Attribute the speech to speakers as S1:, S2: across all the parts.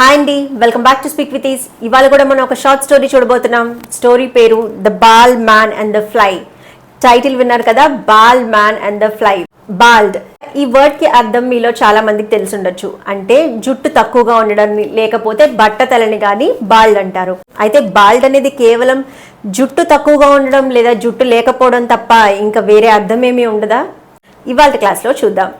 S1: Hi అండి welcome back to speak with ease. ఇవాళ కూడా మనం ఒక షార్ట్ స్టోరీ చూడబోతున్నాం. స్టోరీ పేరు the bald man and the fly. Title విన్నారు కదా bald man and the fly. Bald. ఈ వర్డ్కి అర్థం మీలో చాలా మందికి తెలిసి ఉండొచ్చు. అంటే జుట్టు తక్కువగా ఉండడం లేకపోతే బట్టతలని కానీ బాల్డ్ అంటారు. అయితే బాల్డ్ అనేది కేవలం జుట్టు తక్కువగా ఉండడం లేదా జుట్టు లేకపోవడం తప్ప ఇంకా వేరే అర్థం ఏమీ ఉండదా? ఇవాళ క్లాస్లో చూద్దాం.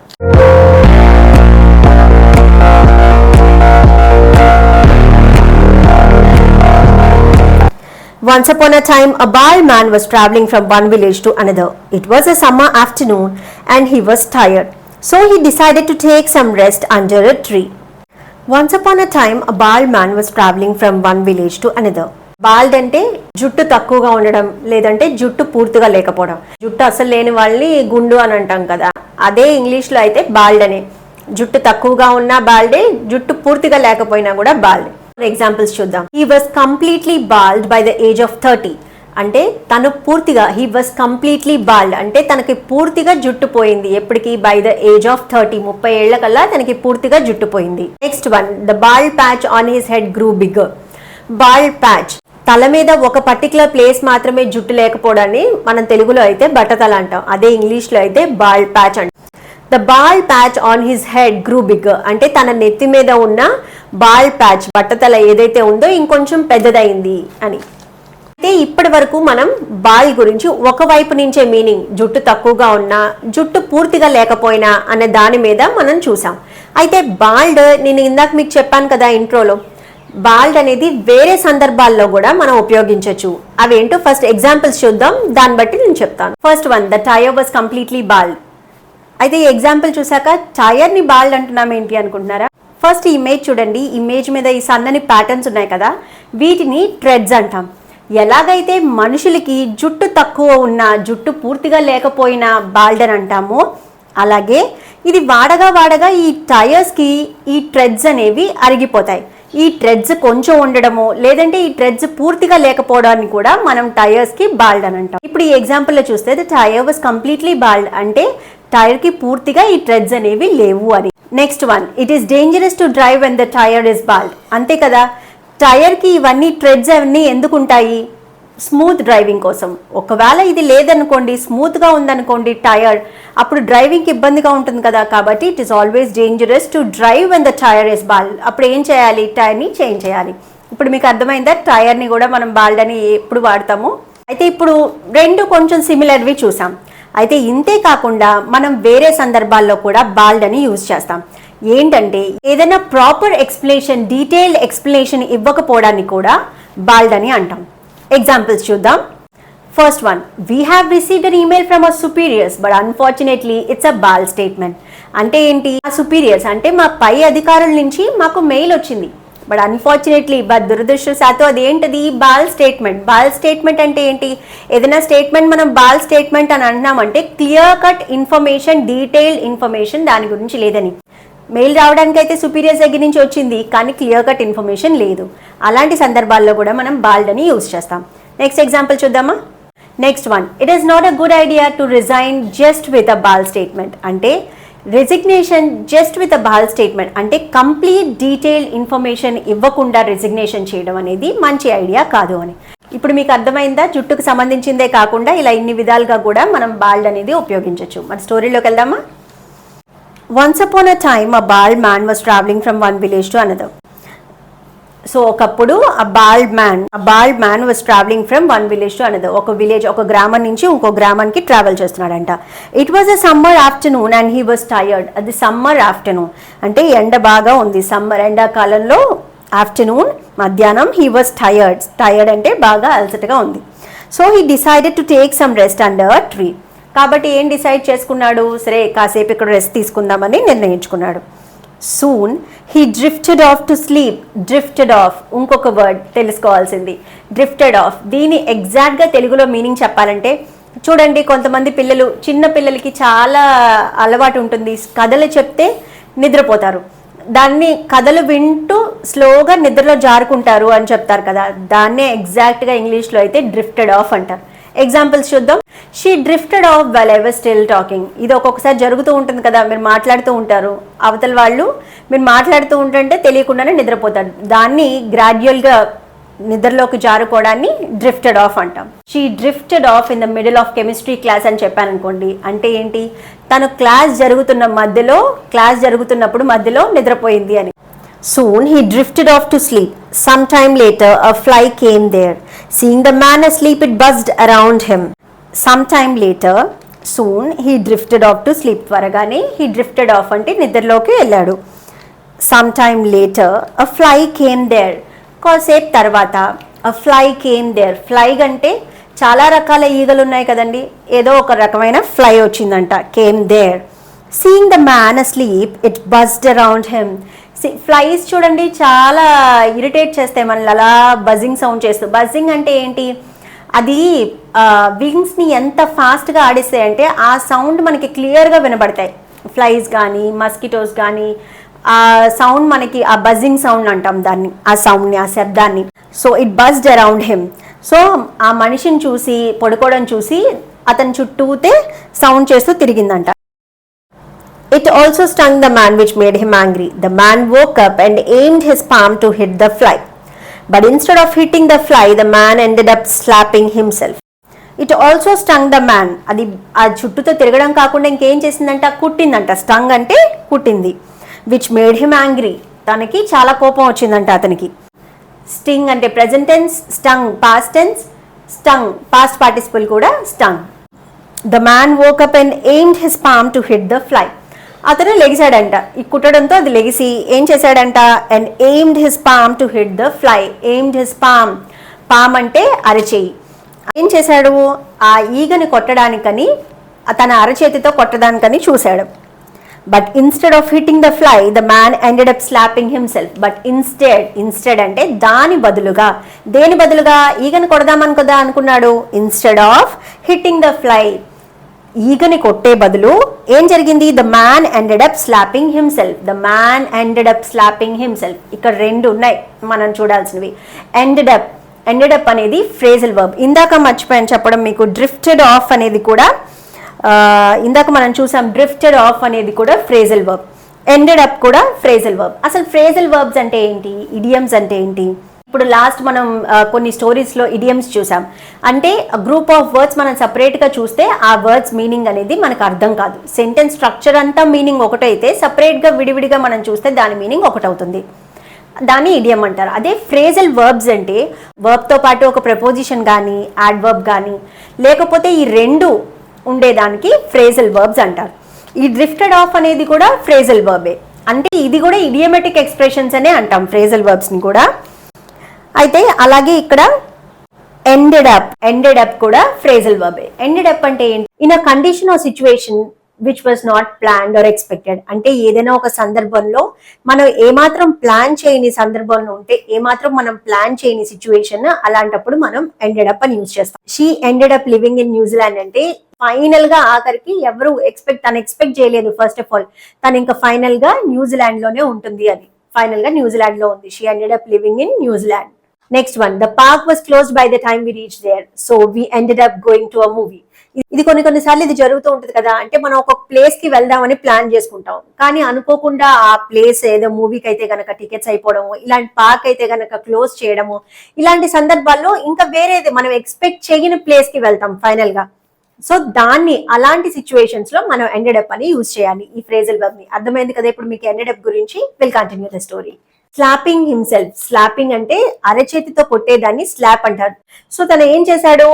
S1: Once upon a time, a bald man was traveling from one village to another. It was a summer afternoon and he was tired. So he decided to take some rest under a tree. Once upon a time, a bald man was traveling from one village to another. Bald అంటే జుట్టు తక్కువగా ఉండడం లేదంటే జుట్టు పూర్తిగా లేకపోవడం జుట్టు అసలు లేని వాళ్ళని గుండు అని అంటాం కదా అదే ఇంగ్లీష్లో అయితే బాల్డ్ అనే జుట్టు తక్కువగా ఉన్నా బాల్డే జుట్టు పూర్తిగా లేకపోయినా కూడా బాల్డ్ ఎగ్జాంపుల్స్ చూద్దాం. He was completely bald by the age of thirty అంటే తను పూర్తిగా హీ వాస్ కంప్లీట్లీ బాల్డ్ అంటే తనకి పూర్తిగా జుట్టు పోయింది. ఎప్పటికి? By the age of thirty ముప్పై ఏళ్ళ కల్లా తనకి పూర్తిగా జుట్టు పోయింది. Next one the bald patch on his head grew big bald patch తల మీద ఒక పర్టికులర్ ప్లేస్ మాత్రమే జుట్టు లేకపోవడాన్ని మనం తెలుగులో అయితే బట్టతల అంటాం. అదే ఇంగ్లీష్లో అయితే బాల్డ్ ప్యాచ్ అంటాం. The bald patch on his head grew big అంటే తన నెత్తి మీద ఉన్న బాల్ ప్యాచ్ బట్టతల ఏదైతే ఉందో ఇంకొంచెం పెద్దదైంది అని. అయితే ఇప్పటి వరకు మనం బాల్ గురించి ఒక వైపు నుంచే మీనింగ్ జుట్టు తక్కువగా ఉన్నా జుట్టు పూర్తిగా లేకపోయినా అనే దాని మీద మనం చూసాం. అయితే బాల్డ్ నేను ఇందాక మీకు చెప్పాను కదా ఇంట్రోలో బాల్డ్ అనేది వేరే సందర్భాల్లో కూడా మనం ఉపయోగించవచ్చు అవేంటో ఫస్ట్ ఎగ్జాంపుల్స్ చూద్దాం దాన్ని బట్టి నేను చెప్తాను. First one the tyre was completely bald. అయితే ఈ ఎగ్జాంపుల్ చూసాక టైర్ని బాల్డ్ అంటున్నాం ఏంటి అనుకుంటున్నారా? ఫస్ట్ ఇమేజ్ చూడండి. ఇమేజ్ మీద ఈ సన్నని ప్యాటర్న్స్ ఉన్నాయి కదా. వీటిని ట్రెడ్స్ అంటాం. ఎలాగైతే మనుషులకి జుట్టు తక్కువ ఉన్న జుట్టు పూర్తిగా లేకపోయినా బాల్డర్ అంటామో అలాగే ఇది వాడగా వాడగా ఈ టైర్స్కి ఈ ట్రెడ్స్ అనేవి అరిగిపోతాయి. ఈ ట్రెడ్స్ కొంచెం ఉండడము లేదంటే ఈ ట్రెడ్స్ పూర్తిగా లేకపోవడాన్ని కూడా మనం టైర్స్కి బాల్డ్ అని అంటాం. ఇప్పుడు ఈ ఎగ్జాంపుల్లో చూస్తే the tyre was completely bald అంటే టైర్కి పూర్తిగా ఈ ట్రెడ్స్ అనేవి లేవు అని. Next one it is dangerous to drive when the tyre is bald అంతే కదా? టైర్కి ఇవన్నీ ట్రెడ్స్ అవన్నీ ఎందుకు ఉంటాయి స్మూత్ డ్రైవింగ్ కోసం. ఒకవేళ ఇది లేదనుకోండి స్మూత్గా ఉందనుకోండి టైర్ అప్పుడు డ్రైవింగ్కి ఇబ్బందిగా ఉంటుంది కదా? కాబట్టి it is always dangerous to drive when the tyre is bald అప్పుడు ఏం చేయాలి? టైర్ని చేంజ్ చేయాలి. ఇప్పుడు మీకు అర్థమైందా? టైర్ని కూడా మనం బాల్డ్ అని ఎప్పుడు వాడతాము? అయితే ఇప్పుడు రెండు కొంచెం సిమిలర్వి చూసాం. అయితే ఇంతే కాకుండా మనం వేరే సందర్భాల్లో కూడా బాల్డ్ అని యూజ్ చేస్తాం. ఏంటంటే ఏదైనా ప్రాపర్ ఎక్స్ప్లెనేషన్ డీటెయిల్డ్ ఎక్స్ప్లెనేషన్ ఇవ్వకపోవడాన్ని కూడా బాల్డ్ అని అంటాం. ఎగ్జాంపుల్స్ చూద్దాం. First one we have received an email from our superiors but unfortunately it's a bald statement అంటే ఏంటి? ఆ సుపీరియర్స్ అంటే మా పై అధికారుల నుంచి మాకు మెయిల్ వచ్చింది. బట్ అన్ఫార్చునేట్లీ బట్ దురదృష్టవశాత్తు అదేంటిది? బాల్ స్టేట్మెంట్ బాల్ స్టేట్మెంట్ అంటే ఏంటి? ఏదైనా స్టేట్మెంట్ మనం బాల్ స్టేట్మెంట్ అని అంటున్నామంటే clear cut information detailed information దాని గురించి లేదని. మెయిల్ రావడానికి అయితే సుపీరియర్స్ దగ్గర నుంచి వచ్చింది కానీ క్లియర్ కట్ ఇన్ఫర్మేషన్ లేదు. అలాంటి సందర్భాల్లో కూడా మనం బాల్డ్ అని యూజ్ చేస్తాం. నెక్స్ట్ ఎగ్జాంపుల్ చూద్దామా? Next one it is not a good idea to resign just with a bald statement అంటే resignation just with a bald statement అంటే కంప్లీట్ డీటెయిల్డ్ ఇన్ఫర్మేషన్ ఇవ్వకుండా రెసిగ్నేషన్ చేయడం అనేది మంచి ఐడియా కాదు అని. ఇప్పుడు మీకు అర్థమైందా? జుట్టుకు సంబంధించిందే కాకుండా ఇలా ఇన్ని విధాలుగా కూడా మనం బాల్డ్ అనేది ఉపయోగించవచ్చు మన స్టోరీలోకి వెళ్దామా? Once upon a time a bald man was travelling from one village to another so ఒకప్పుడు ఆ బాల్డ్ మ్యాన్ ఆ bald man was travelling from one village to another ఒక విలేజ్ ఒక గ్రామం నుంచి ఇంకో గ్రామానికి travel చేస్తున్నాడంట. It was a summer afternoon and he was tired అది సమ్మర్ ఆఫ్టర్నూన్ అంటే ఎండ బాగా ఉంది. సమ్మర్ ఎండాకాలంలో ఆఫ్టర్నూన్ మధ్యాహ్నం హీ వాజ్ టైర్డ్ టైర్డ్ అంటే బాగా అలసటగా ఉంది. So he decided to take some rest under tree కాబట్టి ఏం డిసైడ్ చేసుకున్నాడు? సరే కాసేపు ఇక్కడ రెస్ట్ తీసుకుందామని నిర్ణయించుకున్నాడు. Soon he drifted off to sleep drifted off ఇంకొక వర్డ్ తెలుసుకోవాల్సింది. డ్రిఫ్టెడ్ ఆఫ్ దీని ఎగ్జాక్ట్గా తెలుగులో మీనింగ్ చెప్పాలంటే చూడండి కొంతమంది పిల్లలు చిన్న పిల్లలకి చాలా అలవాటు ఉంటుంది. కథలు చెప్తే నిద్రపోతారు. దాన్ని కథలు వింటూ స్లోగా నిద్రలో జారుకుంటారు అని చెప్తారు కదా. దాన్నే ఎగ్జాక్ట్గా ఇంగ్లీష్లో అయితే డ్రిఫ్టెడ్ ఆఫ్ అంటారు. ఎగ్జాంపుల్స్ చూద్దాం. She drifted off well ever still talking ఇది ఒక్కొక్కసారి జరుగుతూ ఉంటుంది కదా మీరు మాట్లాడుతూ ఉంటారు. అవతల వాళ్ళు మీరు మాట్లాడుతూ ఉంటుంటే తెలియకుండానే నిద్రపోతారు. దాన్ని గ్రాడ్యువల్గా నిద్రలోకి జారుకోవడాన్ని డ్రిఫ్టెడ్ ఆఫ్ అంటాం. She drifted off in the middle of chemistry class అని చెప్పాను అనుకోండి అంటే ఏంటి? తను క్లాస్ జరుగుతున్న మధ్యలో క్లాస్ జరుగుతున్నప్పుడు మధ్యలో నిద్రపోయింది అని. Soon he drifted off to sleep some time later a fly came there Seeing the man asleep, it buzzed around him. Sometime later, soon he drifted off to sleep. త్వరగానే he drifted off అంటే నిద్రలోకి వెళ్ళాడు some time later a fly came there కాసేపు తర్వాత a fly came there fly అంటే చాలా రకాల ఈగలు ఉన్నాయి కదండి ఏదో ఒక రకమైన ఫ్లై వచ్చిందంట came there seeing the man sleep it buzzed around him flies చూడండి చాలా ఇరిటేట్ చేస్తాయి మనల్ని అలా బజింగ్ సౌండ్ చేస్తూ. బజింగ్ అంటే ఏంటి? అది వింగ్స్ని ఎంత ఫాస్ట్గా ఆడిస్తాయంటే ఆ సౌండ్ మనకి క్లియర్గా వినబడతాయి. ఫ్లైస్ కానీ మస్కిటోస్ కానీ ఆ సౌండ్ మనకి ఆ బజింగ్ సౌండ్ అంటాం దాన్ని ఆ సౌండ్ని ఆ శబ్దాన్ని. So it buzzed around him so ఆ మనిషిని చూసి పడుకోవడం చూసి అతని చుట్టూతే సౌండ్ చేస్తూ తిరిగిందంట. It also stung the man, which made him angry. The man woke up and aimed his palm to hit the fly. But instead of hitting the fly, the man ended up slapping himself. It also stung the man అది ఆ చుట్టూతో తిరగడం కాకుండా ఇంకేం చేసిందంట? కుట్టిందంట. Stung అంటే కుట్టింది. Which made him angry తనకి చాలా కోపం వచ్చిందంట అతనికి. స్టింగ్ అంటే present tense stung past tense stung past participle కూడా stung the man woke up and aimed his palm to hit the fly అతను లెగిసాడంట ఈ కుట్టడంతో అది లెగిసి ఏం చేశాడంట? And aimed his palm to hit the fly aimed his palm palm అంటే అరచేయి. ఏం చేశాడు? ఆ ఈగని కొట్టడానికని తన అరచేతితో కొట్టడానికని చూశాడు. But instead of hitting the fly the man ended up slapping himself but instead instead అంటే దాని బదులుగా. దేని బదులుగా? ఈగని కొడదామని కదా అనుకున్నాడు. Instead of hitting the fly ఈగని కొట్టే బదులు ఏం జరిగింది? The man ended up slapping himself the man ended up slapping himself ఇక్కడ రెండు ఉన్నాయి మనం చూడాల్సినవి. ఎండెడ్ అప్ ఎండెడ్ అప్ అనేది ఫ్రేజల్ వర్బ్ ఇందాక మర్చిపోయాను చెప్పడం మీకు. డ్రిఫ్టెడ్ ఆఫ్ అనేది కూడా ఇందాక మనం చూసాం డ్రిఫ్టెడ్ ఆఫ్ అనేది కూడా ఫ్రేజల్ వర్బ్ ఎండెడ్ అప్ కూడా ఫ్రేజల్ వర్బ్ అసలు ఫ్రేజల్ వర్బ్స్ అంటే ఏంటి? ఇడియమ్స్ అంటే ఏంటి? ఇప్పుడు లాస్ట్ మనం కొన్ని స్టోరీస్లో ఇడియమ్స్ చూసాం. అంటే గ్రూప్ ఆఫ్ వర్డ్స్ మనం సపరేట్గా చూస్తే ఆ వర్డ్స్ మీనింగ్ అనేది మనకు అర్థం కాదు. సెంటెన్స్ స్ట్రక్చర్ అంతా మీనింగ్ ఒకటైతే సపరేట్గా విడివిడిగా మనం చూస్తే దాని మీనింగ్ ఒకటవుతుంది. దాన్ని ఇడియం అంటారు. అదే ఫ్రేజల్ వర్బ్స్ అంటే వర్బ్తో పాటు ఒక ప్రపోజిషన్ కానీ యాడ్వర్బ్ కానీ లేకపోతే ఈ రెండు ఉండేదానికి ఫ్రేజల్ వర్బ్స్ అంటారు. ఈ డ్రిఫ్టెడ్ ఆఫ్ అనేది కూడా ఫ్రేజల్ వర్బే అంటే ఇది కూడా ఇడియమెటిక్ ఎక్స్ప్రెషన్స్ అనే అంటాం ఫ్రేజల్ వర్బ్స్ని కూడా. అయితే అలాగే ఇక్కడ ఎండెడ్ అప్ ఎండెడ్ అప్ కూడా ఫ్రేజల్ వర్బే ఎండెడ్ అప్ అంటే ఏంటి? In a condition or situation which was not planned or expected అంటే ఏదైనా ఒక సందర్భంలో మనం ఏమాత్రం ప్లాన్ చేయని సందర్భంలో ఉంటే ఏమాత్రం మనం ప్లాన్ చేయని సిచ్యువేషన్ అలాంటప్పుడు మనం ఎండెడ్ అప్ అని యూజ్ చేస్తాం. She ended up living in New Zealand Zealand ఫైనల్గా ఆఖరికి ఎవరు ఎక్స్పెక్ట్ తను ఎక్స్పెక్ట్ చేయలేదు ఫస్ట్ ఆఫ్ ఆల్ తను ఇంకా ఫైనల్గా న్యూజిలాండ్లోనే ఉంటుంది అని ఫైనల్గా న్యూజిలాండ్లో ఉంది. She ended up living in New Zealand next one the park was closed by the time we reach there so we ended up going to a movie ఇది కొన్ని కొన్నిసార్లు ఇది జరుగుతూ ఉంటుంది కదా అంటే మనం ఒక ప్లేస్కి వెళ్దామని ప్లాన్ చేసుకుంటాం. కానీ అనుకోకుండా ఆ ప్లేస్ ఏదో మూవీకి అయితే గనక టికెట్స్ అయిపోవడము ఇలాంటి పార్క్ అయితే గనక క్లోజ్ చేయడము ఇలాంటి సందర్భాల్లో ఇంకా వేరేది మనం ఎక్స్పెక్ట్ చేయని ప్లేస్కి వెళ్తాం ఫైనల్గా. సో దాన్ని అలాంటి సిచ్యువేషన్స్లో మనం ఎండెడ్ అప్ అని యూజ్ చేయాలి. ఈ ఫ్రేజల్ వర్బ్ని. అర్థమైంది కదా ఇప్పుడు మీకు ఎండెడప్ గురించి? Will continue the story slapping himself slapping అంటే అరచేతితో కొట్టేదాన్ని స్లాప్ అంటారు. సో తను ఏం చేశాడు?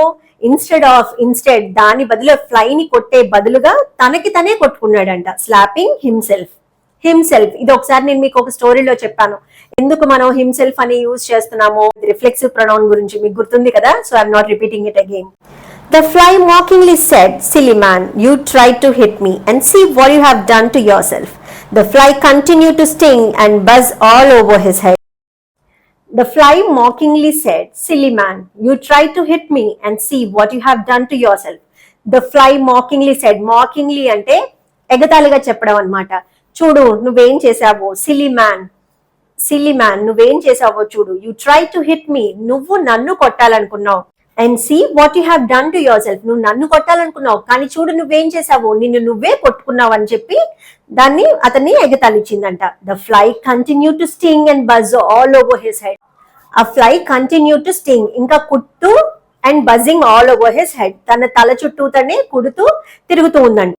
S1: ఇన్స్టెడ్ ఆఫ్ ఇన్స్టెడ్ దాని బదులు ఫ్లై ని కొట్టే బదులుగా తనకి తనే కొట్టుకున్నాడంట. స్లాపింగ్ హిమ్సెల్ఫ్ హిమ్సెల్ఫ్ ఇది ఒకసారి నేను మీకు ఒక స్టోరీలో చెప్పాను. ఎందుకు మనం హిమ్సెల్ఫ్ అని యూజ్ చేస్తున్నాము? రిఫ్లెక్సివ్ ప్రొనౌన్ గురించి మీకు గుర్తుంది కదా? So I'm not repeating it again The fly said said, man you try to hit me and see what what have done to yourself The fly continued to sting and buzz all over his head. The fly mockingly said, Silly man, you tried to hit me, and see what you have done to yourself. The fly mockingly said, mockingly అంటే ఎగతాళిగా చెప్పడం అనమాట చూడు నువ్వేం చేసావో silly man silly man నువ్వేం చేసావో చూడు you try to hit me నువ్వు నన్ను కొట్టాలనుకున్నావు and see what you have done to yourself నువ్వు నన్ను కొట్టాలనుకున్నావు కానీ చూడు నువ్వేం చేసావు నిన్ను నువ్వే కొట్టుకున్నావు అని చెప్పి దాన్ని అతన్ని ఎగతాళిచ్చిందంట. The fly continue to sting and buzz all over his head ఆ ఫ్లై కంటిన్యూ టు స్టింగ్ ఇంకా కుట్టు and buzzing all over his head తన తల చుట్టూతోనే కుడుతూ తిరుగుతూ ఉందంట.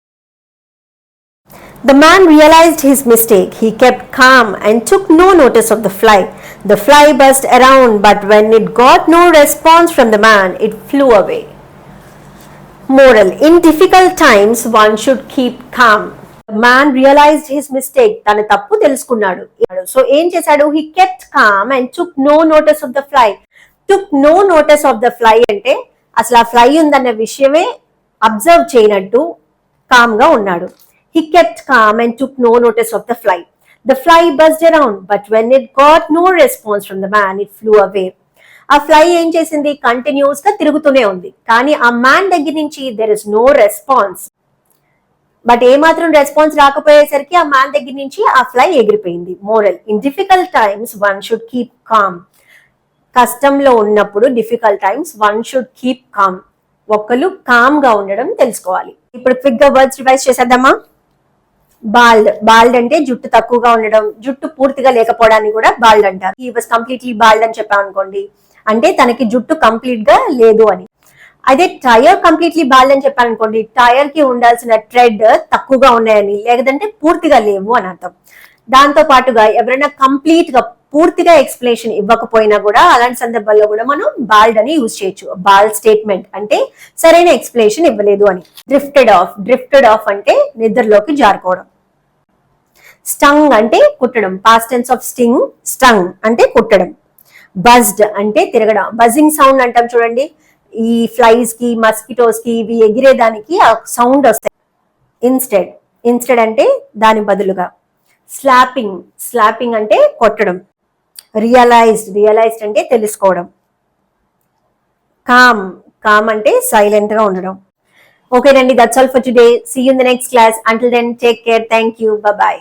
S1: The man realized his mistake. He kept calm and took no notice of the fly. The fly buzzed around, but when it got no response from the man, it flew away. Moral In difficult times, one should keep calm. The man realized his mistake. తన తప్పు తెలుసుకున్నాడు so ఏం చేశాడు he kept calm and took no notice of the fly took no notice of the fly అంటే అసలు ఆ fly ఉందన్న విషయమే అబ్జర్వ్ చేయనట్టు కామ్గా ఉన్నాడు he kept calm and took no notice of the fly The fly buzzed around, but when it got no response from the man it flew away ఆ fly ఏం చేసింది? కంటిన్యూస్గా తిరుగుతూనే ఉంది. కానీ ఆ మ్యాన్ దగ్గర నుంచి there is no response but ఏ మాత్రం రెస్పాన్స్ రాకపోయేసరికి ఆ మ్యాన్ దగ్గర నుంచి ఆ ఫ్లై ఎగిరిపోయింది. Moral in difficult times one should keep calm కష్టంలో ఉన్నప్పుడు difficult times one should keep calm ఒక్కరు కామ్గా ఉండడం తెలుసుకోవాలి. ఇప్పుడు క్విక్గా వర్డ్స్ రివైజ్ చేసేద్దామా? బాల్డ్ బాల్డ్ అంటే జుట్టు తక్కువగా ఉండడం జుట్టు పూర్తిగా లేకపోవడాన్ని కూడా బాల్డ్ అంటారు. ఈ వాజ్ కంప్లీట్లీ బాల్డ్ అని చెప్పాం అనుకోండి. అంటే తనకి జుట్టు కంప్లీట్గా లేదు అని. అదే టైర్ కంప్లీట్లీ బాల్డ్ అని చెప్పానుకోండి టైర్కి ఉండాల్సిన ట్రెడ్ తక్కువగా ఉన్నాయని లేదంటే పూర్తిగా లేవు అని అర్థం. దాంతో పాటుగా ఎవరైనా కంప్లీట్గా పూర్తిగా ఎక్స్ప్లెనేషన్ ఇవ్వకపోయినా కూడా అలాంటి సందర్భాల్లో కూడా మనం బాల్డ్ అని యూజ్ చేయొచ్చు. బాల్డ్ స్టేట్మెంట్ అంటే సరైన ఎక్స్ప్లెనేషన్ ఇవ్వలేదు అని. డ్రిఫ్టెడ్ ఆఫ్ డ్రిఫ్టెడ్ ఆఫ్ అంటే నిద్రలోకి జారుకోవడం. స్టంగ్ అంటే కుట్టడం. పాస్టెన్స్ ఆఫ్ స్టింగ్ స్టంగ్ అంటే కుట్టడం. బజ్డ్ అంటే తిరగడం. బజింగ్ సౌండ్ అంటాం చూడండి. ఈ ఫ్లైస్కి మస్కిటోస్కి ఇవి ఎగిరేదానికి ఆ సౌండ్ వస్తాయి. ఇన్స్టెడ్ ఇన్స్టెడ్ అంటే దాని బదులుగా. స్లాపింగ్ స్లాపింగ్ అంటే కొట్టడం. రియలైజ్డ్ రియలైజ్డ్ అంటే తెలుసుకోవడం. కామ్ కామ్ అంటే సైలెంట్గా ఉండడం. ఓకేనండి that's all for today see in the next class until then take care thank you bye